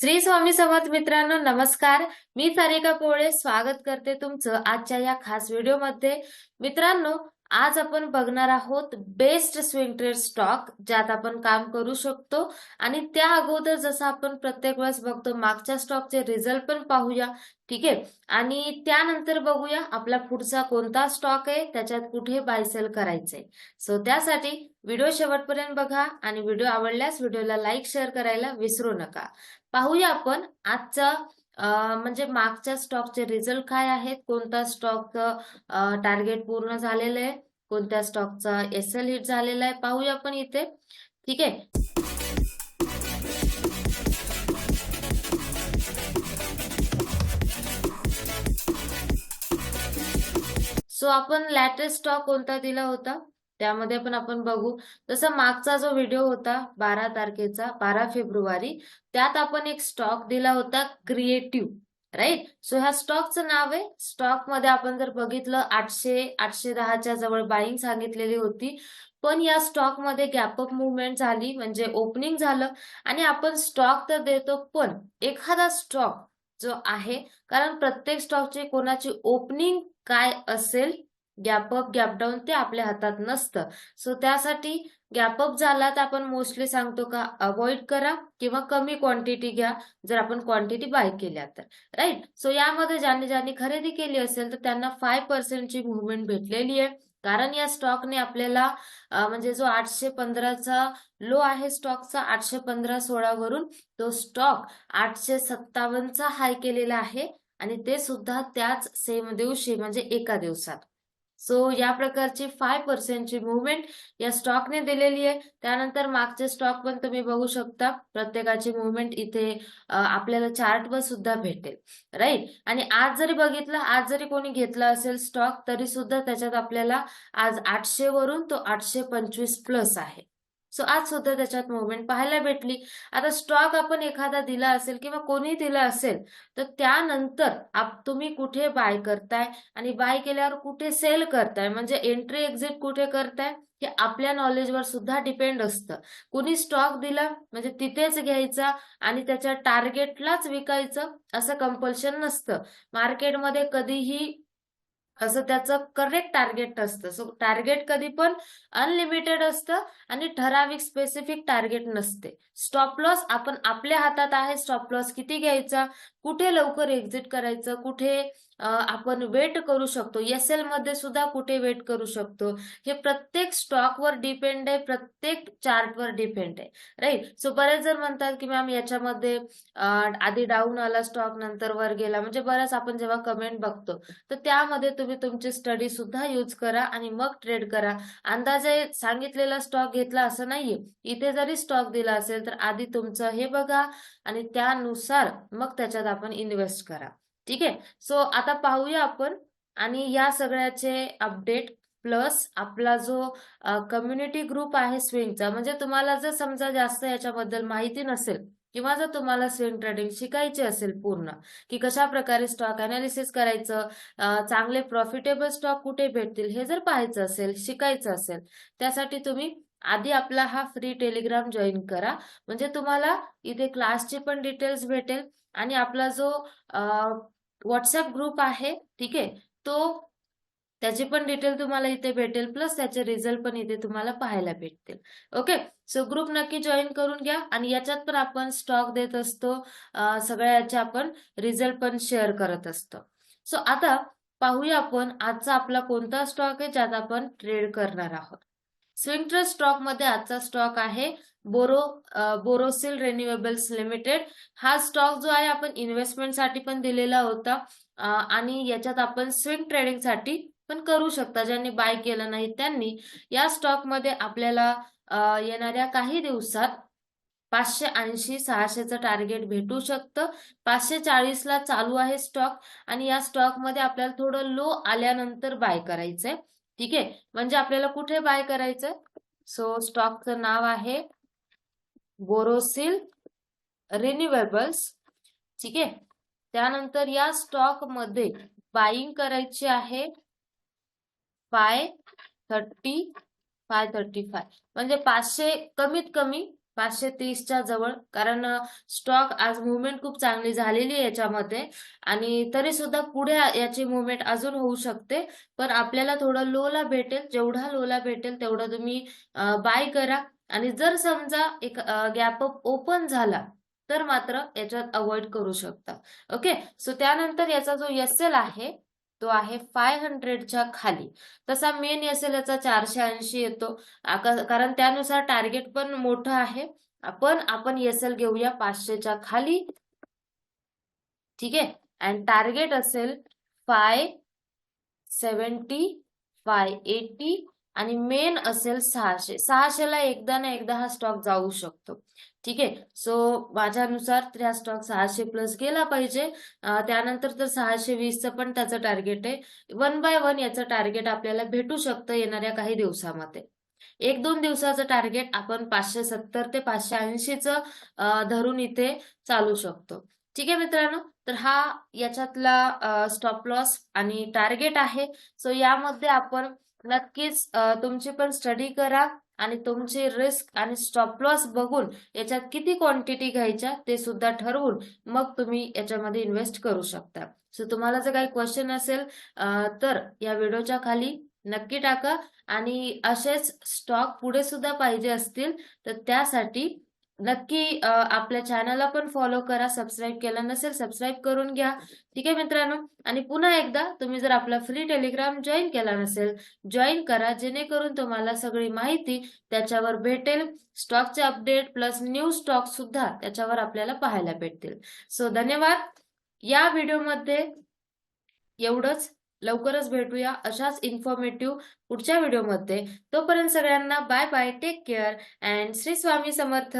श्री स्वामी समर्थ मित्रांनो नमस्कार. मी सारिका पोळे स्वागत करते तुमचं आजच्या या खास व्हिडिओमध्ये मित्रांनो आज आपण बघणार आहोत बेस्ट स्विंग ट्रेड स्टॉक ज्यात आपण काम करू शकतो. आणि त्या अगोदर जसं आपण प्रत्येक वेळेस बघतो मागच्या स्टॉकचे रिझल्ट पण पाहूया ठीक आहे? आणि त्यानंतर बघूया आपला पुढचा कोणता स्टॉक आहे त्याच्यात कुठे बायसेल करायचंय. सो त्यासाठी व्हिडिओ शेवटपर्यंत बघा आणि व्हिडिओ आवडल्यास व्हिडिओला लाईक शेअर करायला विसरू नका. पाहूया आपण आजचा म्हणजे मागच्या स्टॉकचे रिझल्ट काय आहेत कोणता स्टॉक टार्गेट पूर्ण झालेलं आहे. कोणत्या स्टॉकचा एस एल हिट झालेला आहे पाहूया आपण इथे. ठीक आहे? सो आपण लॅटेस्ट स्टॉक कोणता दिला होता? त्यामध्ये पण आपण बघू. जसं मागचा जो व्हिडिओ होता बारा तारखेचा बारा फेब्रुवारी त्यात आपण एक स्टॉक दिला होता क्रिएटिव्ह राईट? सो ह्या स्टॉकचं नाव आहे. स्टॉकमध्ये आपण जर बघितलं आठशे आठशे दहाच्या जवळ बाईंग सांगितलेली होती. पण या स्टॉकमध्ये गॅपअप मुवमेंट झाली म्हणजे ओपनिंग झालं. आणि आपण स्टॉक तर देतो पण एखादा स्टॉक जो आहे कारण प्रत्येक स्टॉकची कोणाची ओपनिंग काय असेल गॅपअप गॅपडाऊन ते आपल्या हातात नसतं. सो त्यासाठी गॅपअप झाला तर आपण मोस्टली सांगतो का अवॉइड करा किंवा कमी क्वांटिटी घ्या जर आपण क्वांटिटी बाय केल्या तर. राईट सो यामध्ये ज्यांनी ज्यांनी खरेदी केली असेल तर त्यांना फाय पर्सेंटची मुवमेंट भेटलेली आहे. कारण या स्टॉकने आपल्याला म्हणजे जो आठशे पंधराचा लो आहे स्टॉकचा आठशे पंधरा सोळा वरून तो स्टॉक आठशे सत्तावन्नचा हाय केलेला आहे. आणि ते सुद्धा त्याच सेम दिवशी म्हणजे एका दिवसात. सो या प्रकारची फाय पर्सेंटची मुवमेंट या स्टॉकने दिलेली आहे. त्यानंतर मागचे स्टॉक पण तुम्ही बघू शकता. प्रत्येकाची मुवमेंट इथे आपल्याला चार्टवर सुद्धा भेटेल. राईट आणि आज जरी बघितलं आज जरी कोणी घेतला असेल स्टॉक तरी सुद्धा त्याच्यात आपल्याला आज आठशे वरून तो आठशे पंचवीस प्लस आहे. सो आज सुद्धा त्याच्यात मुवमेंट पाहायला भेटली. आता स्टॉक आपण एखादा दिला असेल किंवा कोणी दिला असेल तर त्यानंतर आप तुम्ही कुठे बाय करताय आणि बाय केल्यावर कुठे सेल करताय? म्हणजे एंट्री एक्झिट कुठे करताय? हे आपल्या नॉलेजवर सुद्धा डिपेंड असतं. कुणी स्टॉक दिला म्हणजे तिथेच घ्यायचा आणि त्याच्या टार्गेटलाच विकायचं असं कंपल्शन नसतं. मार्केटमध्ये कधीही असं त्याचं करेक्ट टार्गेट असतं. सो टार्गेट कधी पण अनलिमिटेड असतं आणि ठराविक स्पेसिफिक टार्गेट नसते. स्टॉप लॉस आपण आपल्या हातात आहे. स्टॉप लॉस किती घ्यायचा? कुठे लवकर एक्झिट करायचं? कुठे आपण वेट करू शकतो. एस एलमध्ये सुद्धा कुठे वेट करू शकतो? हे प्रत्येक स्टॉकवर डिपेंड आहे प्रत्येक चार्टवर डिपेंड आहे. राईट सो बरेच जर म्हणतात की मॅम याच्यामध्ये आधी डाऊन आला स्टॉक नंतर वर गेला. म्हणजे बऱ्याच आपण जेव्हा कमेंट बघतो तर त्यामध्ये तुम्ही तुमची स्टडी सुद्धा यूज करा आणि मग ट्रेड करा. अंदाजे सांगितलेला स्टॉक घेतला असं नाहीये. इथे जरी स्टॉक दिला असेल तर आधी तुमचं हे बघा आणि त्यानुसार मग त्याच्यात आपण इन्व्हेस्ट करा. ठीक आहे? सो आता पाहूया आपण. आणि या सगळ्याचे अपडेट प्लस आपला जो कम्युनिटी ग्रुप आहे स्विंगचा म्हणजे तुम्हाला जर समजा जास्त याच्याबद्दल माहिती नसेल किंवा जर तुम्हाला स्विंग ट्रेडिंग शिकायची असेल पूर्ण की कशा प्रकारे स्टॉक अनालिसिस करायचं चांगले प्रॉफिटेबल स्टॉक कुठे भेटतील हे जर पाहायचं असेल शिकायचं असेल त्यासाठी तुम्ही आधी आपला हा फ्री टेलिग्राम जॉईन करा. म्हणजे तुम्हाला इथे क्लासची पण डिटेल्स भेटेल. आणि आपला जो व्हॉट्सअप ग्रुप आहे ठीक आहे? तो त्याचे पण डिटेल तुम्हाला इथे भेटेल प्लस त्याचे रिझल्ट पण इथे तुम्हाला पाहायला भेटतील. ओके सो ग्रुप नक्की जॉईन करून घ्या आणि याच्यात पण आपण स्टॉक देत असतो सगळ्या याचे आपण रिझल्ट पण शेअर करत असतो. सो आता पाहूया आपण आजचा आपला कोणता स्टॉक आहे ज्यात आपण ट्रेड करणार आहोत. स्विंग ट्रेड स्टॉकमध्ये आजचा स्टॉक आहे बोरो बोरोसिल रेन्युएबल्स लिमिटेड. हा स्टॉक जो आहे आपण इन्व्हेस्टमेंटसाठी पण दिलेला होता. आणि याच्यात आपण स्विंग ट्रेडिंगसाठी पण करू शकता. ज्यांनी बाय केलं नाही त्यांनी. या स्टॉकमध्ये आपल्याला येणाऱ्या काही दिवसात पाचशे ऐंशी सहाशेचं टार्गेट भेटू शकतं. पाचशे चाळीसला चालू आहे स्टॉक आणि या स्टॉकमध्ये आपल्याला थोडं लो आल्यानंतर बाय करायचंय. ठीक आहे? म्हणजे आपल्याला कुठे बाय करायचं सो स्टॉकचं नाव आहे बोरोसिल रिन्युएबल्स ठीक आहे? त्यानंतर या स्टॉकमध्ये बाईंग करायची आहे five thirty five thirty five. म्हणजे पाचशे कमीत कमी पाचशे तीसच्या जवळ. कारण स्टॉक आज मुवमेंट खूप चांगली झालेली आहे याच्यामध्ये. आणि तरी सुद्धा पुढे याची मुवमेंट अजून होऊ शकते. पण आपल्याला थोडं लोला भेटेल. जेवढा लोला भेटेल तेवढा तुम्ही बाय करा. आणि जर समजा एक गॅप अप ओपन झाला तर मात्र याच्यात अवॉइड करू शकता. ओके सो त्यानंतर याचा जो एस एल आहे तो आहे फाय हंड्रेडच्या खाली. तसा मेन एस एल याचा चारशे ऐंशी येतो. कारण त्यानुसार टार्गेट पण मोठं आहे. आपण आपण एस एल घेऊया पाचशेच्या खाली. ठीक आहे? अँड टार्गेट असेल फाय सेवन्टी फाय एटी आणि मेन असेल सहाशे. सहाशेला एकदा ना एकदा हा स्टॉक जाऊ शकतो. ठीक आहे? सो माझ्यानुसार तर हा स्टॉक सहाशे प्लस गेला पाहिजे. त्यानंतर तर सहाशे वीसचं पण त्याचं टार्गेट आहे. वन बाय वन याचं टार्गेट आपल्याला भेटू शकतं येणाऱ्या काही दिवसामध्ये. एक दोन दिवसाचं टार्गेट आपण पाचशे सत्तर ते पाचशे ऐंशीचं धरून इथे चालू शकतो. ठीक आहे मित्रांनो? तर हा याच्यातला स्टॉप लॉस आणि टार्गेट आहे. सो यामध्ये आपण नक्कीच तुमची पण स्टडी करा आणि तुमचे रिस्क आणि स्टॉप लॉस बघून याच्यात किती क्वांटिटी घ्यायच्या ते सुद्धा ठरवून मग तुम्ही याच्यामध्ये इन्व्हेस्ट करू शकता. सो तुम्हाला जर काही क्वेश्चन असेल तर या व्हिडिओच्या खाली नक्की टाका आणि असेच स्टॉक पुढे सुद्धा पाहिजे असतील तर त्यासाठी नक्की आपल्या चॅनलला पण फॉलो करा सबस्क्राईब केलं नसेल सबस्क्राईब करून घ्या. ठीक आहे मित्रांनो? आणि पुन्हा एकदा तुम्ही जर आपला फ्री टेलिग्राम जॉईन केला नसेल जॉईन करा जेणेकरून तुम्हाला सगळी माहिती त्याच्यावर भेटेल. स्टॉकचे अपडेट प्लस न्यू स्टॉक सुद्धा त्याच्यावर आपल्याला पाहायला भेटतील. सो धन्यवाद. या व्हिडिओमध्ये एवढंच. लवकरच भेटूया अशाच इन्फॉर्मेटिव्ह पुढच्या व्हिडिओमध्ये तोपर्यंत सगळ्यांना bye bye take care and Shri Swami Samarth.